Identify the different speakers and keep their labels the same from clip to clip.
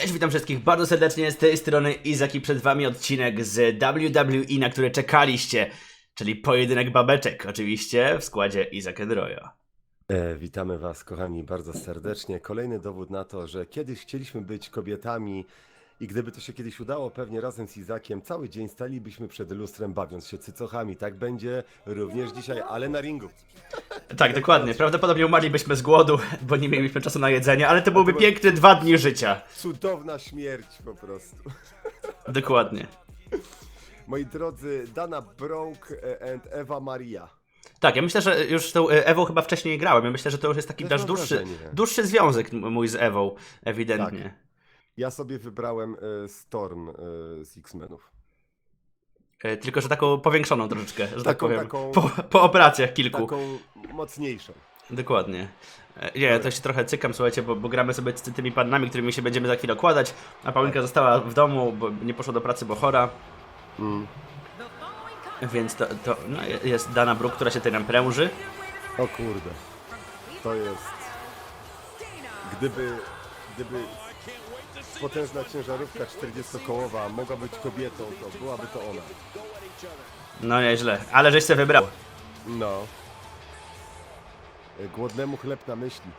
Speaker 1: Cześć, witam wszystkich bardzo serdecznie z tej strony Izak i przed wami odcinek z WWE, na który czekaliście, czyli pojedynek babeczek, oczywiście w składzie Izak Royo.
Speaker 2: E, witamy Was, kochani, bardzo serdecznie. Kolejny dowód na to, że kiedyś chcieliśmy być kobietami i gdyby to się kiedyś udało, pewnie razem z Izakiem cały dzień stalibyśmy przed lustrem, bawiąc się cycochami. Tak będzie również dzisiaj, ale na ringu.
Speaker 1: Tak, dokładnie. Prawdopodobnie umarlibyśmy z głodu, bo nie mielibyśmy czasu na jedzenie, ale to byłby piękne dwa dni życia.
Speaker 2: Cudowna śmierć po prostu.
Speaker 1: Dokładnie.
Speaker 2: Moi drodzy, Dana Broke e, and Ewa Maria.
Speaker 1: Tak, ja myślę, że już z tą e, Ewą chyba wcześniej grałem. Ja myślę, że to już jest taki nasz dłuższy, dłuższy związek mój z Ewą, ewidentnie.
Speaker 2: Ja sobie wybrałem e, Storm e, z X-Menów.
Speaker 1: E, Tylko, że taką powiększoną troszeczkę, że tak
Speaker 2: Taką-
Speaker 1: powiem.
Speaker 2: taką-
Speaker 1: Po, po operacjach kilku.
Speaker 2: Taką mocniejszą.
Speaker 1: Dokładnie. Nie, ja to się trochę cykam, słuchajcie, bo, bo gramy sobie z tymi pannami, którymi się będziemy za chwilę okładać, a Paulinka została w domu, bo nie poszła do pracy, bo chora.
Speaker 2: Mm.
Speaker 1: Więc to, to no, jest Dana Brooke, która się tutaj nam pręży.
Speaker 2: O kurde. To jest. Gdyby. Gdyby potężna ciężarówka 40-kołowa mogła być kobietą, to byłaby to ona.
Speaker 1: No nieźle, ale żeś się wybrał.
Speaker 2: No. Głodnemu chleb na myśli.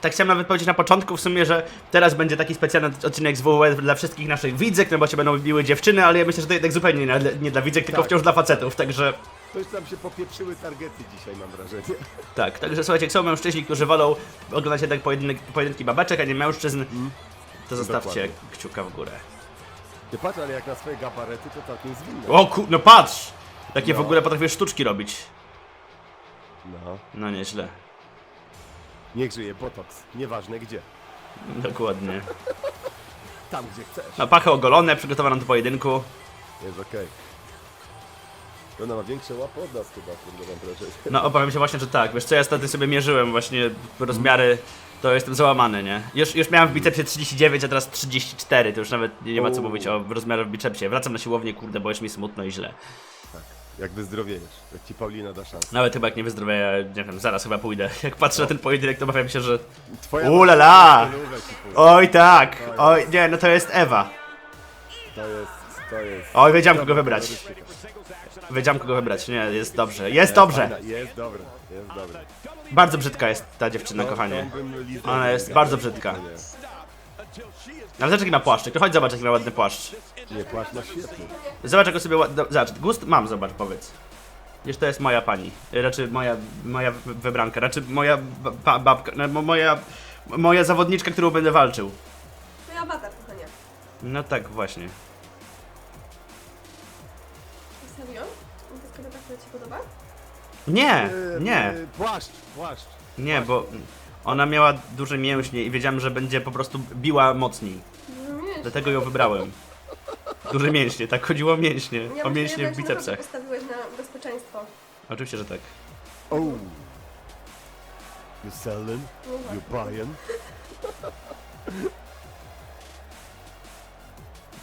Speaker 1: Tak chciałem nawet powiedzieć na początku w sumie, że teraz będzie taki specjalny odcinek z WWE dla wszystkich naszych widzek, no bo się będą biły dziewczyny, ale ja myślę, że to jednak zupełnie nie, nie dla widzek, tylko
Speaker 2: Tak.
Speaker 1: wciąż dla facetów, także...
Speaker 2: Już tam się popieprzyły targety dzisiaj, mam wrażenie.
Speaker 1: Tak, także słuchajcie, są mężczyźni, którzy wolą oglądać jednak pojedynek, pojedynki babeczek, a nie mężczyzn, to zostawcie
Speaker 2: Dokładnie.
Speaker 1: kciuka w górę.
Speaker 2: Nie patrz, ale jak na swoje gabarety, to całkiem zwinne.
Speaker 1: O ku... no patrz! Takie w
Speaker 2: No.
Speaker 1: ogóle potrafię sztuczki robić.
Speaker 2: No.
Speaker 1: No nieźle.
Speaker 2: Niech żyje botoks. Nieważne gdzie.
Speaker 1: Dokładnie.
Speaker 2: Tam, gdzie chcesz.
Speaker 1: No pachy ogolone, przygotowane do pojedynku.
Speaker 2: Jest okej. Ona ma większe łapy od nas chyba, kurde, mam wrażenie.
Speaker 1: No obawiam się właśnie, że tak. Wiesz co, ja ostatnio sobie mierzyłem właśnie rozmiary, to jestem załamany, nie? Już, już miałem w bicepsie 39, a teraz 34, to już nawet nie ma co
Speaker 2: Uuu.
Speaker 1: mówić o rozmiarach w bicepsie. Wracam na siłownię, kurde, bo już mi smutno i źle.
Speaker 2: Jak wyzdrowiejesz, jak ci Paulina da szansę.
Speaker 1: Nawet chyba jak nie wyzdrowieję, nie wiem, zaraz chyba pójdę. Jak patrzę na ten pojedynek, to obawiam się, że...
Speaker 2: Twoja ci pójdzie.
Speaker 1: Oj tak! Oj, nie, no to jest Ewa.
Speaker 2: To jest, to jest.
Speaker 1: Oj, wiedziałem kogo wybrać. Wiedziałem kogo wybrać, nie, jest dobrze. Jest dobrze!
Speaker 2: Jest dobra, jest.
Speaker 1: Bardzo brzydka jest ta dziewczyna,
Speaker 2: To-
Speaker 1: kochanie. Ona jest bardzo brzydka. Ale zobacz jaki ma płaszczyk, to chodź zobacz jaki ma ładny płaszcz.
Speaker 2: nie płaszcz ma świetny.
Speaker 1: Zobacz jak go sobie ładnie... Zobacz, gust mam, zobacz, powiedz. Wiesz, to jest moja pani. Raczej moja, moja wy- wybranka, raczej moja ba- ba babka, no, mo- moja... Moja zawodniczka, którą będę walczył.
Speaker 3: To ja awatar, kochanie.
Speaker 1: No tak, właśnie. Nie,
Speaker 2: Yy,
Speaker 1: nie,
Speaker 2: yy, Płaszcz, płaszcz.
Speaker 1: nie, bo ona miała duże mięśnie i wiedziałem, że będzie po prostu biła mocniej.
Speaker 3: No nie.
Speaker 1: Dlatego ją wybrałem. Duże mięśnie, tak chodziło o mięśnie.
Speaker 3: Ja
Speaker 1: O
Speaker 3: myślę,
Speaker 1: mięśnie
Speaker 3: że
Speaker 1: w
Speaker 3: naprawdę
Speaker 1: bicepsach.
Speaker 3: postawiłeś na bezpieczeństwo.
Speaker 1: Oczywiście, że tak.
Speaker 2: Oh. You selling?
Speaker 3: No właśnie.
Speaker 2: You buying?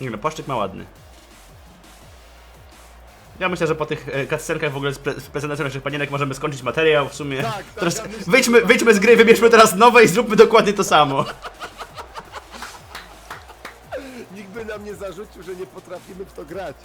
Speaker 1: Nie no, płaszczyk ma ładny. Ja myślę, że po tych e, cutscenkach w ogóle z, pre z prezentacją naszych panienek możemy skończyć materiał w sumie.
Speaker 2: Tak, tak,
Speaker 1: teraz
Speaker 2: ja myślę,
Speaker 1: wyjdźmy, wyjdźmy z gry, wybierzmy teraz nowe i zróbmy dokładnie to samo.
Speaker 2: Nikt by nam nie zarzucił, że nie potrafimy w to grać.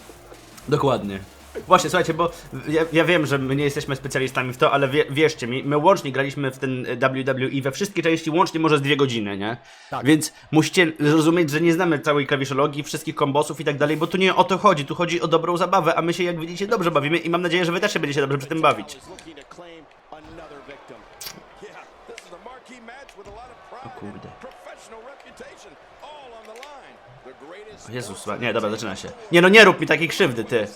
Speaker 1: Dokładnie. Właśnie, słuchajcie, bo ja, ja wiem, że my nie jesteśmy specjalistami w to, ale wie, wierzcie mi, my łącznie graliśmy w ten WWE we wszystkie części, łącznie może z dwie godziny, nie?
Speaker 2: Tak.
Speaker 1: Więc musicie zrozumieć, że nie znamy całej klawiszologii, wszystkich kombosów i tak dalej, bo tu nie o to chodzi, tu chodzi o dobrą zabawę, a my się, jak widzicie, dobrze bawimy i mam nadzieję, że wy też się będziecie dobrze przy tym bawić.
Speaker 4: O
Speaker 1: kurde. Jezus, nie, dobra, zaczyna się. Nie no, nie rób mi takiej krzywdy, ty.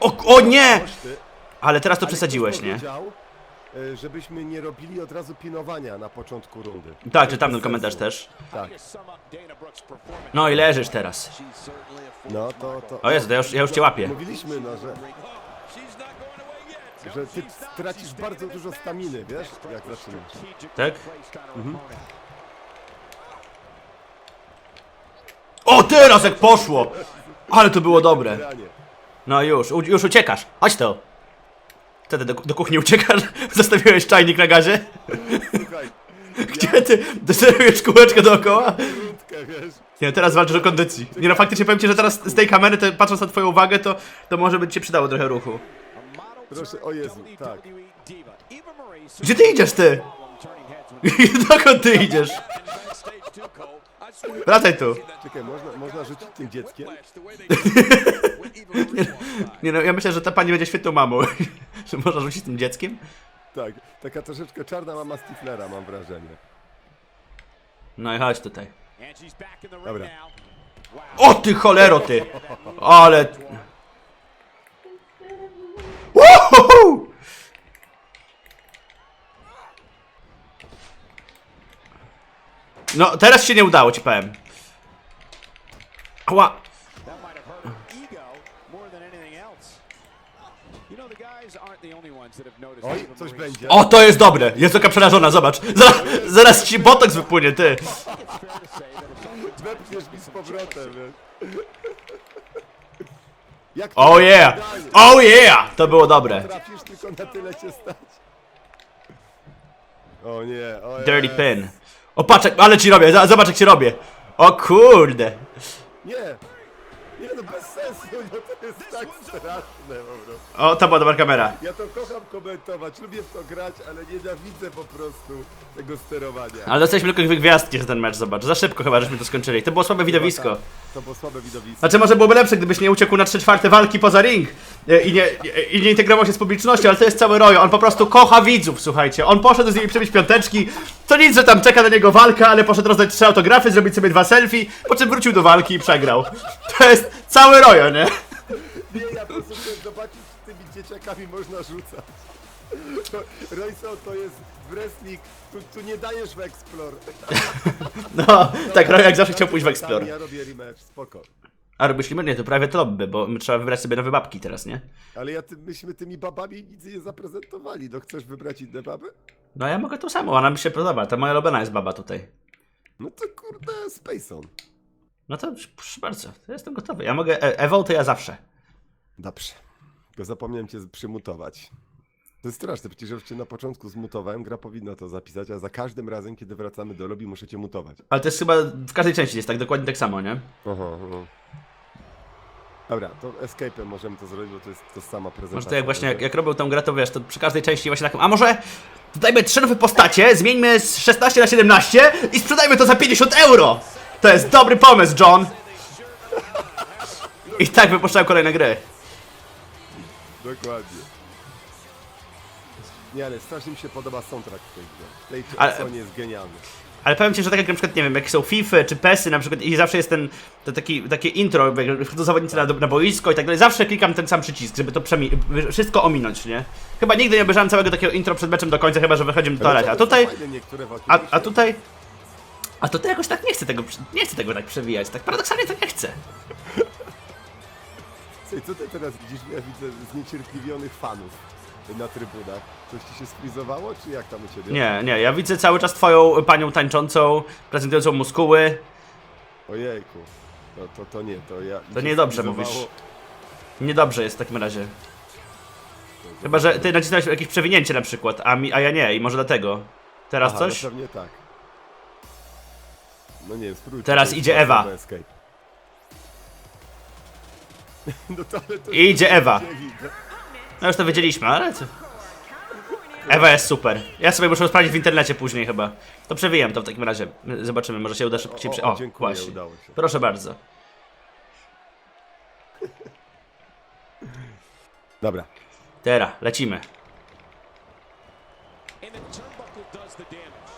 Speaker 1: O, o nie! Ale teraz to przesadziłeś, nie?
Speaker 2: e, żebyśmy nie robili od razu pinowania na początku rundy.
Speaker 1: Tak, czytam ten komentarz też.
Speaker 2: Tak.
Speaker 1: No i leżysz teraz.
Speaker 2: No to, to...
Speaker 1: O Jezu, to ja już, ja już cię łapię.
Speaker 2: Mówiliśmy, no, że, że ty tracisz bardzo dużo staminy, wiesz, jak zaczynasz.
Speaker 1: Tak? O, teraz jak poszło! Ale to było dobre. No już, u, już uciekasz. Chodź to. Wtedy do, do kuchni uciekasz? Zostawiłeś czajnik na gazie? Gdzie ty doserujesz kółeczkę dookoła? Nie, teraz walczysz o kondycji. Nie no, faktycznie powiem ci, że teraz z tej kamery, to, patrząc na twoją uwagę, to, to może by ci się przydało trochę ruchu.
Speaker 2: Proszę, o Jezu, tak.
Speaker 1: Gdzie ty idziesz, ty? Dokąd ty idziesz? Wracaj tu.
Speaker 2: Czekaj, można, można rzucić tym dzieckiem?
Speaker 1: Nie no, ja myślę, że ta pani będzie świetną mamą. że można rzucić tym dzieckiem?
Speaker 2: Tak, taka troszeczkę czarna mama Stiflera, mam wrażenie.
Speaker 1: No i chodź tutaj.
Speaker 2: Dobra.
Speaker 1: O ty cholero ty! Ale... Uhuhu! No, teraz się nie udało, ci powiem. Ała.
Speaker 2: Oj, coś będzie.
Speaker 1: O, to jest dobre! Jest taka przerażona, zobacz. Zaraz, zaraz ci botoks wypłynie, ty.
Speaker 2: Wepchniesz mi z powrotem, wiesz. Jak to
Speaker 1: Oh yeah! Oh yeah! To było dobre.
Speaker 2: Trafisz tylko na tyle się stać. O nie, o
Speaker 1: Dirty pin. O, jak- ale ci robię, zobacz jak ci robię. O kurde.
Speaker 2: Nie! Nie no, bez sensu, no to jest tak straszne po prostu.
Speaker 1: O, to była dobra kamera.
Speaker 2: Ja to kocham komentować, lubię w to grać, ale nienawidzę po prostu tego sterowania.
Speaker 1: Ale dostaliśmy tylko gwiazdki za ten mecz, zobacz. Za szybko chyba, żeśmy to skończyli. To było słabe widowisko.
Speaker 2: To było słabe widowisko.
Speaker 1: Znaczy może byłoby lepsze, gdybyś nie uciekł na 3 czwarte walki poza ring e, i nie, i nie integrował się z publicznością, ale to jest cały rojo. On po prostu kocha widzów, słuchajcie. On poszedł z nimi przebić piąteczki. To nic, że tam czeka na niego walka, ale poszedł rozdać trzy autografy, zrobić sobie dwa selfie, po czym wrócił do walki i przegrał. To jest cały rojo, nie?
Speaker 2: Nie, ja po prostu chcę zobaczyć, czy tymi dzieciakami można rzucać. Royso, to jest wrestling, tu, tu nie dajesz w Explore.
Speaker 1: No, tak rojo jak zawsze chciał pójść w Explore.
Speaker 2: Ja robię rematch, spoko.
Speaker 1: A robisz nie, to prawie lobby, bo my trzeba wybrać sobie nowe babki teraz, nie?
Speaker 2: Ale ja ty, myśmy tymi babami nic nie zaprezentowali. No chcesz wybrać inne baby?
Speaker 1: No ja mogę tą samą, ona mi się podoba. Ta moja ulubiona jest baba tutaj.
Speaker 2: No to kurde, Spaceon.
Speaker 1: No to proszę bardzo, to jestem gotowy. Ja mogę, e Ewą to ja zawsze.
Speaker 2: Dobrze. Tylko zapomniałem cię przymutować. To jest straszne, przecież już cię na początku zmutowałem, gra powinna to zapisać, a za każdym razem, kiedy wracamy do lobby, muszę cię mutować.
Speaker 1: Ale to jest chyba w każdej części jest tak, dokładnie tak samo, nie?
Speaker 2: Aha, aha. Dobra, to escape'em możemy to zrobić, bo to jest to sama prezentacja.
Speaker 1: Może to jak właśnie, jak, jak robił tą grę, to wiesz, to przy każdej części właśnie taką, a może dodajmy trzy nowe postacie, zmieńmy z 16 na 17 i sprzedajmy to za 50 euro! To jest dobry pomysł, John! I tak wypuszczają kolejne gry.
Speaker 2: Dokładnie. Nie, ale strasznie mi się podoba soundtrack w tej grze. W tej
Speaker 1: Ale-
Speaker 2: ale... jest genialny.
Speaker 1: Ale powiem ci, że tak jak na przykład, nie wiem, jak są FIFA czy PESy na przykład i zawsze jest ten, to taki, takie intro, jak wchodzą zawodnicy na, na boisko i tak dalej, zawsze klikam ten sam przycisk, żeby to przemi- wszystko ominąć, nie? Chyba nigdy nie obejrzałem całego takiego intro przed meczem do końca, chyba że wychodzimy do toalety. A tutaj,
Speaker 2: Fajne niektóre walki
Speaker 1: a, a tutaj, a tutaj jakoś tak nie chcę tego, nie chcę tego tak przewijać, tak paradoksalnie to nie chcę.
Speaker 2: Słuchaj, co ty teraz widzisz? Ja widzę zniecierpliwionych fanów na trybunach. Coś ci się sfrizowało, czy jak tam u ciebie?
Speaker 1: Nie, nie, ja widzę cały czas twoją panią tańczącą, prezentującą muskuły.
Speaker 2: Ojejku. To, to, to nie, to ja...
Speaker 1: To niedobrze
Speaker 2: sfrizowało.
Speaker 1: mówisz. Niedobrze jest w takim razie. Chyba, że ty nacisnąłeś jakieś przewinięcie na przykład, a, mi, a ja nie i może dlatego. Teraz
Speaker 2: Aha,
Speaker 1: coś?
Speaker 2: No pewnie tak. No nie, spróbuj.
Speaker 1: Teraz idzie Ewa.
Speaker 2: No to, ale to
Speaker 1: Idzie Ewa.
Speaker 2: widzę.
Speaker 1: No już to wiedzieliśmy, ale co? Ewa jest super. Ja sobie muszę sprawdzić w internecie później chyba. To przewijam to w takim razie. Zobaczymy, może się uda szybciej przy...
Speaker 2: O,
Speaker 1: O,
Speaker 2: dziękuję,
Speaker 1: właśnie.
Speaker 2: udało się.
Speaker 1: Proszę bardzo.
Speaker 2: Dobra.
Speaker 1: Teraz, lecimy.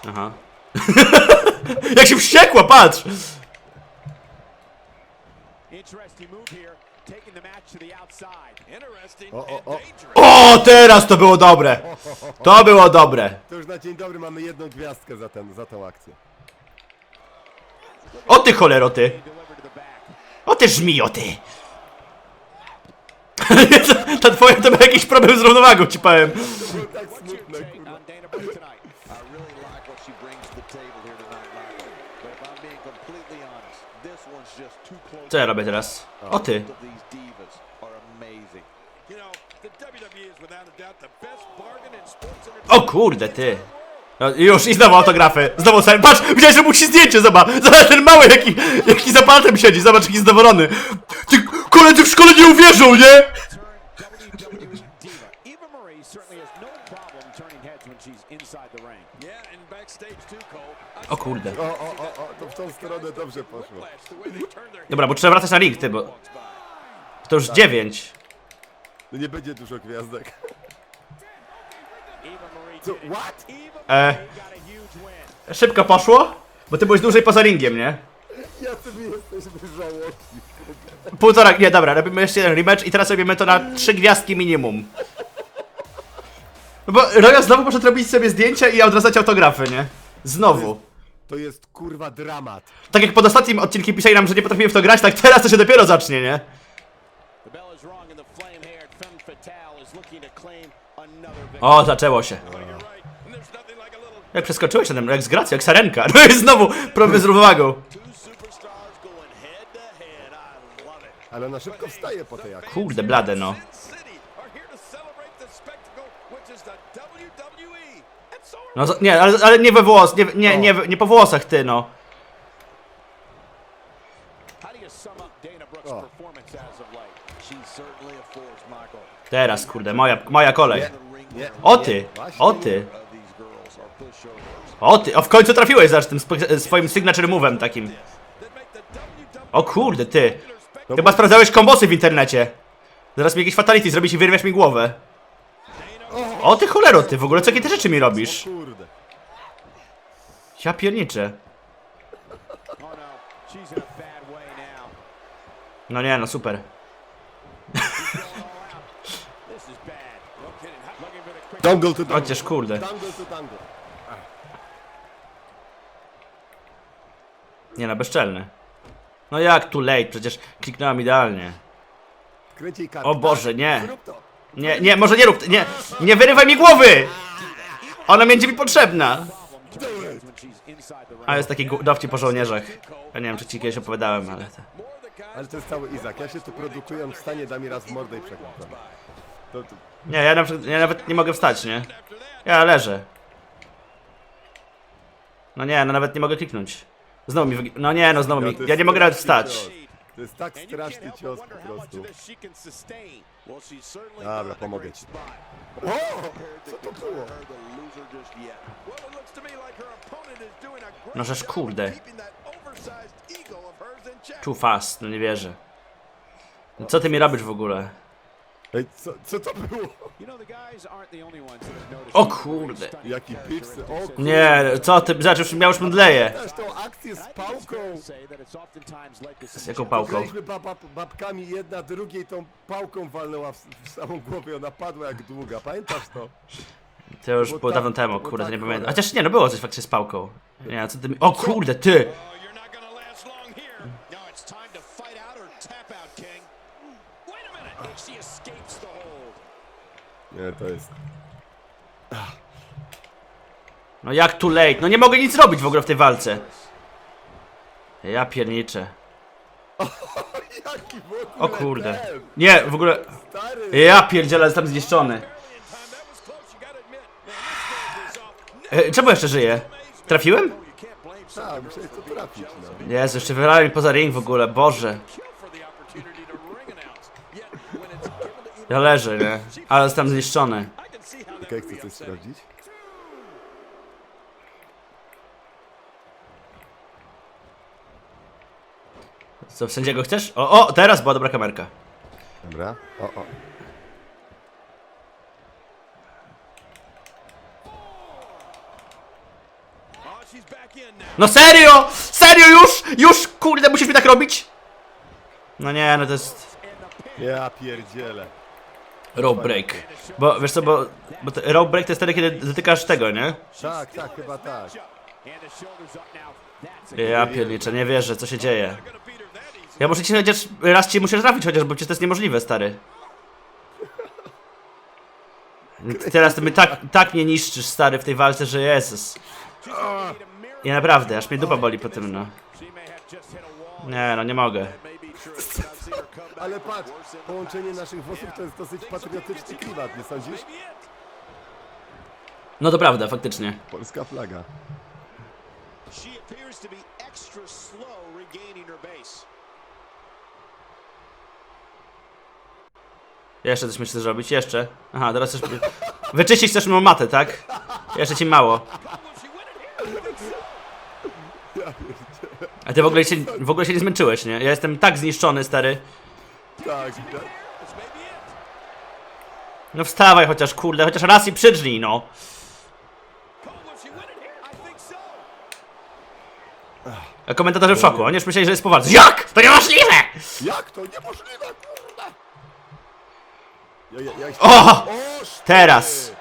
Speaker 1: Aha. Jak się wściekła, patrz!
Speaker 2: O, o, o.
Speaker 1: O, teraz to było dobre! To było dobre.
Speaker 2: To już na dzień dobry mamy jedną gwiazdkę za, ten, za tą akcję.
Speaker 1: O ty cholero ty! O ty żmijo ty! Ta twoja to był jakiś problem z równowagą, ci powiem.
Speaker 2: To było tak smutne,
Speaker 1: Co ja robię teraz? O ty. O kurde ty! No, już, i znowu autografy. Znowu sobie, patrz, widziałeś, że musi zdjęcie, zobacz. Zobacz, ten mały, jaki, jaki za palcem siedzi, zobacz, jaki zadowolony. Ty, koledzy w szkole nie uwierzą, nie? O kurde.
Speaker 2: O, o, o, o, to w tą stronę dobrze poszło.
Speaker 1: Dobra, bo trzeba wracać na ring, ty, bo to już dziewięć.
Speaker 2: No nie będzie dużo gwiazdek. Co, what?
Speaker 1: E, szybko poszło, bo ty byłeś dłużej poza ringiem, nie?
Speaker 2: Ja ty jesteśmy żałosni.
Speaker 1: Półtora, nie, dobra, robimy jeszcze jeden rematch i teraz robimy to na trzy gwiazdki minimum. No bo Roya znowu poszedł robić sobie zdjęcia i odradzać autografy, nie? Znowu.
Speaker 2: To jest kurwa dramat.
Speaker 1: Tak jak pod ostatnim odcinkiem pisali nam, że nie potrafimy w to grać, tak teraz to się dopiero zacznie, nie?
Speaker 4: The bell is rung and the flame-haired femme fatale is looking to claim another victory.
Speaker 1: O, zaczęło się.
Speaker 5: You're right. And there's nothing like a little
Speaker 1: Jak przeskoczyłeś ten jak z gracją, jak sarenka. No i znowu problem z równowagą.
Speaker 5: two superstars going head to head. I love it.
Speaker 2: Ale ona szybko wstaje po tej akcji.
Speaker 1: Kurde, blade, no.
Speaker 5: Sin City are here to celebrate the spectacle, which is the WWE. And so are
Speaker 1: No z- nie, ale, ale nie we włos, nie, nie, nie, nie po włosach, ty, no.
Speaker 4: How do you sum up Dana Brooks'
Speaker 2: Oh.
Speaker 4: performance as of late?
Speaker 5: she's certainly a force, Michael.
Speaker 1: Teraz, kurde, moja, moja kolej. O ty, o ty,
Speaker 5: Of these girls are pushovers
Speaker 1: o ty, o w końcu trafiłeś zaś tym swoim signature move'em takim.
Speaker 5: that make the WWE
Speaker 1: O kurde, ty. Chyba sprawdzałeś kombosy w internecie. Zaraz mi jakieś fatality zrobisz i wyrwiesz mi głowę. O ty cholero, ty, w ogóle co jakie ty rzeczy mi robisz? Ja pierniczę.
Speaker 4: No,
Speaker 1: nie, no super.
Speaker 2: To dangle.
Speaker 1: Chociaż kurde.
Speaker 2: To.
Speaker 1: Nie no, bezczelny. No jak too late, przecież kliknąłem idealnie. O Boże, nie.
Speaker 2: Zrób to.
Speaker 1: Nie, nie, może nie rób, nie, nie wyrywaj mi głowy! Ona będzie mi potrzebna. A jest taki dowcip po żołnierzach. Ja nie wiem, czy ci kiedyś opowiadałem, ale... To...
Speaker 2: Ale to jest cały Izak. Ja się tu produkuję, on wstanie, da mi raz w mordę i przeklękam. To, to,
Speaker 1: Nie, ja, na przykład, ja nawet nie mogę wstać, nie? Ja leżę. No nie, no nawet nie mogę kliknąć. Znowu mi wygi- No nie, no znowu mi... Ja nie mogę nawet wstać.
Speaker 2: To jest tak straszny cios po prostu. Dobra, pomogę ci. O!
Speaker 5: Co to było?
Speaker 1: No żeż kurde. Too fast, no nie wierzę. No co ty mi robisz w ogóle?
Speaker 2: Ej, co, co to było?
Speaker 1: O kurde.
Speaker 2: Jaki
Speaker 4: and
Speaker 2: O kurde.
Speaker 1: Nie, co ty, zobacz, już, ja już mdleję.
Speaker 2: Też tą akcję z
Speaker 4: I
Speaker 2: pałką.
Speaker 4: to to
Speaker 1: Z jaką pałką?
Speaker 2: Graliśmy bab, bab, babkami, jedna drugiej tą pałką walnęła w, w samą głowę, ona padła jak długa. Pamiętasz to?
Speaker 1: To już
Speaker 2: Bo
Speaker 1: było
Speaker 2: tak-
Speaker 1: dawno temu, kurde,
Speaker 2: tak
Speaker 1: nie pamiętam. Chociaż nie, no było coś faktycznie z pałką. Nie, co ty mi... O kurde, ty!
Speaker 2: Nie, to jest...
Speaker 1: No jak too late? No nie mogę nic zrobić w ogóle w tej walce. Ja pierniczę.
Speaker 2: Jaki w ogóle
Speaker 1: O kurde. Nie, w ogóle...
Speaker 2: Stary!
Speaker 1: Ja pierdzielę, jestem zniszczony. E, czemu jeszcze żyję? Trafiłem?
Speaker 5: Some
Speaker 2: Tak, musiałeś to trafić, no.
Speaker 1: Jezu, jeszcze wylałem mi poza ring w ogóle, Boże. Ja leżę, nie? Ale jestem zniszczony.
Speaker 5: Would
Speaker 2: chcę coś sprawdzić?
Speaker 1: Co, sędziego chcesz? O, o, teraz była dobra kamerka.
Speaker 2: Dobra. O, o.
Speaker 1: No serio! Serio już? Już, kurde, musisz mi tak robić? No nie, no to jest...
Speaker 2: Ja pierdzielę.
Speaker 1: Rope break. Bo, wiesz co, bo... bo rope break to jest wtedy, kiedy dotykasz tego, nie?
Speaker 2: Tak, tak, chyba tak.
Speaker 1: Ja pierniczę, nie wierzę, co się dzieje. Ja muszę ci chociaż... Raz ci muszę trafić chociaż, bo przecież to jest niemożliwe, stary. Ty Teraz to mnie tak, tak mnie niszczysz, stary, w tej walce, że Jezus. Ja naprawdę, aż mnie dupa boli po tym, no. Nie, no nie mogę.
Speaker 5: Back
Speaker 2: Ale patrz, połączenie naszych włosów to jest dosyć patriotyczny klimat, nie sądzisz?
Speaker 1: No to prawda, faktycznie.
Speaker 2: Polska flaga.
Speaker 4: She appears to be extra slow regaining her base.
Speaker 1: Jeszcze coś myślę zrobić, jeszcze. Aha, teraz też... Wyczyścić też moją matę, tak? Jeszcze ci mało. A ty w ogóle się, w ogóle się nie zmęczyłeś, nie? Ja jestem tak zniszczony, stary.
Speaker 2: Tak.
Speaker 1: No wstawaj chociaż, kurde, chociaż raz i przydrznij, no. A komentatorzy w szoku, oni już myśleli, że jest poważny. Jak? To niemożliwe!
Speaker 2: Jak to niemożliwe, kurwa! Ja, ja, ja...
Speaker 1: O!
Speaker 2: Oż ty!
Speaker 1: Teraz.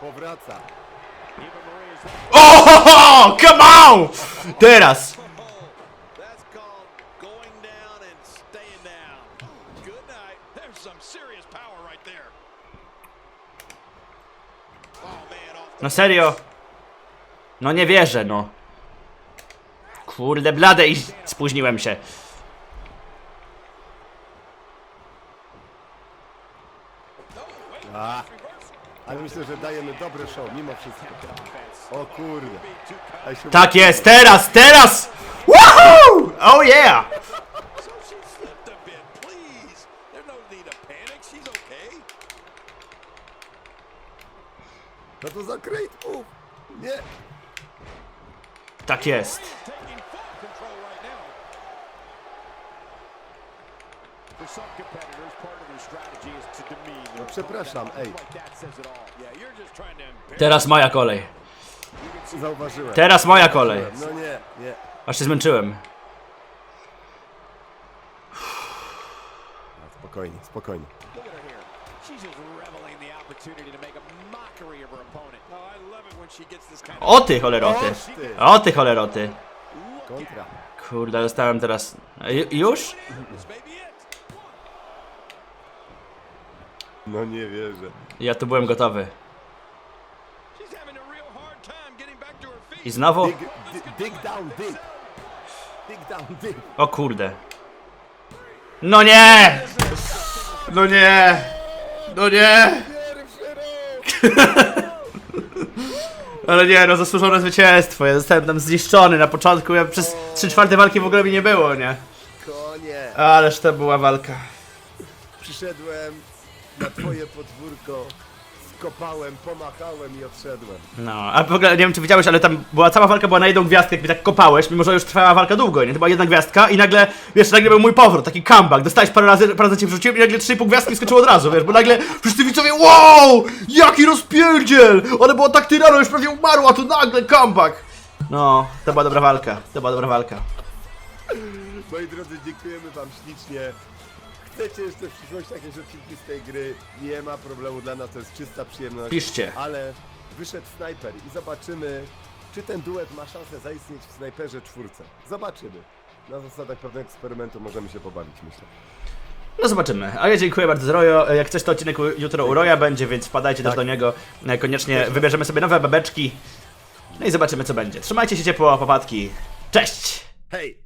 Speaker 2: Powraca.
Speaker 1: O, ho, ho, come on! Teraz. No serio? No nie wierzę, no. Kurde, blade i spóźniłem się.
Speaker 2: A, ale myślę, że dajemy dobry show, mimo wszystko. O kurde.
Speaker 1: Tak jest, teraz, teraz! Woohoo! Oh yeah!
Speaker 4: No to
Speaker 2: za great move. Nie.
Speaker 1: Tak jest.
Speaker 2: No przepraszam, ej.
Speaker 1: Teraz moja kolej.
Speaker 2: Zauważyłem.
Speaker 1: Teraz moja kolej.
Speaker 2: No nie, nie.
Speaker 1: Aż się zmęczyłem.
Speaker 2: A, spokojnie, spokojnie.
Speaker 1: O ty choleroty.
Speaker 2: Ty.
Speaker 1: O ty choleroty.
Speaker 2: Kontra.
Speaker 1: Kurde, dostałem teraz... Ju- Już?
Speaker 2: No nie wierzę.
Speaker 1: Ja tu byłem gotowy. I znowu...
Speaker 2: Dig, dig, dig down, dig. Dig down, dig.
Speaker 1: O kurde. No nie! No nie! No nie! Ale nie, no zasłużone zwycięstwo. Ja zostałem tam zniszczony na początku. Ja przez 3 czwarte walki w ogóle mi nie było, nie?
Speaker 2: Konie.
Speaker 1: Ależ to była walka.
Speaker 2: Przyszedłem na twoje podwórko, skopałem, pomachałem i odszedłem.
Speaker 1: No, a w ogóle nie wiem czy widziałeś, ale tam była cała walka była na jedną gwiazdkę, jak mi tak kopałeś, mimo że już trwała walka długo, nie? To była jedna gwiazdka i nagle, wiesz, nagle był mój powrót, taki comeback. Dostałeś parę razy, parę razy cię wrzuciłem i nagle 3,5 gwiazdki skoczyło od razu, wiesz, bo nagle wszyscy widzowie, wow! Jaki rozpierdziel! Ona była tak tyraną, już prawie umarła, tu nagle comeback! No, to była dobra walka, to była dobra walka.
Speaker 2: Moi drodzy, dziękujemy wam ślicznie. Chcecie jeszcze w przyszłości jakieś odcinki z tej gry? Nie ma problemu, dla nas to jest czysta przyjemność.
Speaker 1: Piszcie.
Speaker 2: Ale wyszedł snajper i zobaczymy, czy ten duet ma szansę zaistnieć w snajperze czwórce. Zobaczymy. Na zasadach pewnego eksperymentu możemy się pobawić, myślę.
Speaker 1: No zobaczymy. A ja dziękuję bardzo Rojo. Jak coś to odcinek jutro u Roja będzie, więc wpadajcie też
Speaker 2: Tak.
Speaker 1: do niego. Koniecznie wybierzemy sobie nowe babeczki. No i zobaczymy co będzie. Trzymajcie się ciepło, popadki. Cześć!
Speaker 2: Hej!